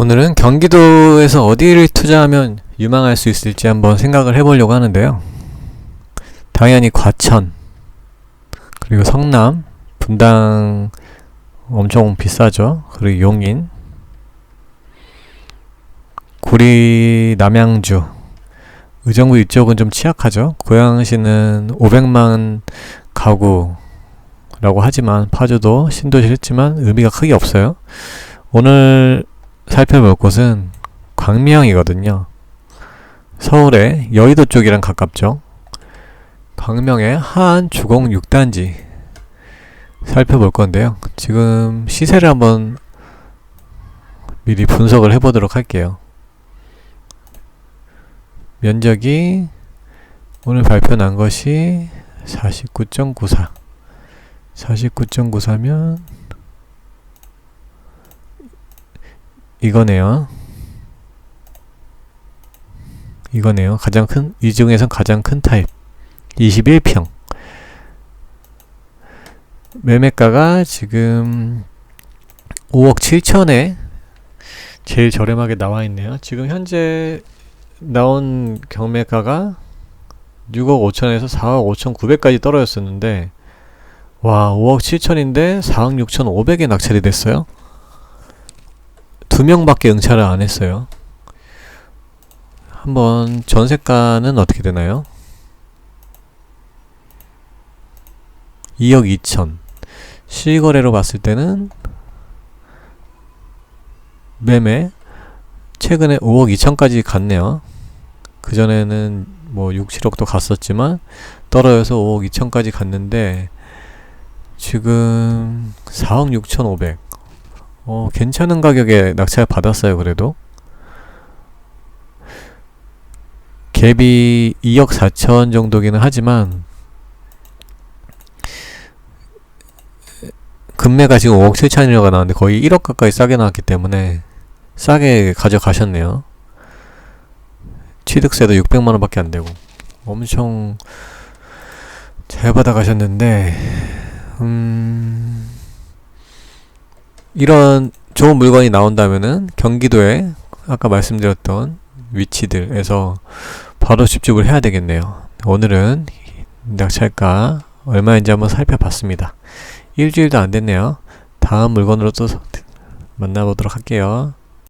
오늘은 경기도에서 어디를 투자하면 유망할 수 있을지 한번 생각을 해보려고 하는데요. 당연히 과천, 그리고 성남, 분당 엄청 비싸죠. 그리고 용인, 구리, 남양주, 의정부 이쪽은 좀 취약하죠. 고양시는 500만 가구라고 하지만 파주도 신도시 했지만 의미가 크게 없어요. 오늘 살펴볼 곳은 광명이거든요. 서울의 여의도 쪽이랑 가깝죠. 광명의 하안 주공 6단지 살펴볼 건데요. 지금 시세를 한번 미리 분석을 해보도록 할게요. 면적이 오늘 발표 난 것이 49.94 49.94면 이거네요. 이거네요. 가장 큰, 이 중에선 가장 큰 타입. 21평. 매매가가 지금 5억 7천에 제일 저렴하게 나와 있네요. 지금 현재 나온 경매가가 6억 5천에서 4억 5천 9백까지 떨어졌었는데, 와, 5억 7천인데 4억 6천 5백에 낙찰이 됐어요. 두 명밖에 응찰을 안 했어요. 한번 전세가는 어떻게 되나요? 2억 2천. 실거래로 봤을 때는 매매 최근에 5억 2천까지 갔네요. 그전에는 뭐 6, 7억도 갔었지만 떨어져서 5억 2천까지 갔는데 지금 4억 6천 5백. 어, 괜찮은 가격에 낙찰 받았어요, 그래도. 갭이 2억 4천 정도기는 하지만, 금매가 지금 5억 7천이라고 나왔는데 거의 1억 가까이 싸게 나왔기 때문에 싸게 가져가셨네요. 취득세도 600만원 밖에 안 되고. 엄청 잘 받아가셨는데, 음, 이런 좋은 물건이 나온다면은 경기도에 아까 말씀드렸던 위치들에서 바로 집중을 해야 되겠네요. 오늘은 낙찰가 얼마인지 한번 살펴봤습니다. 일주일도 안 됐네요. 다음 물건으로 또 만나보도록 할게요.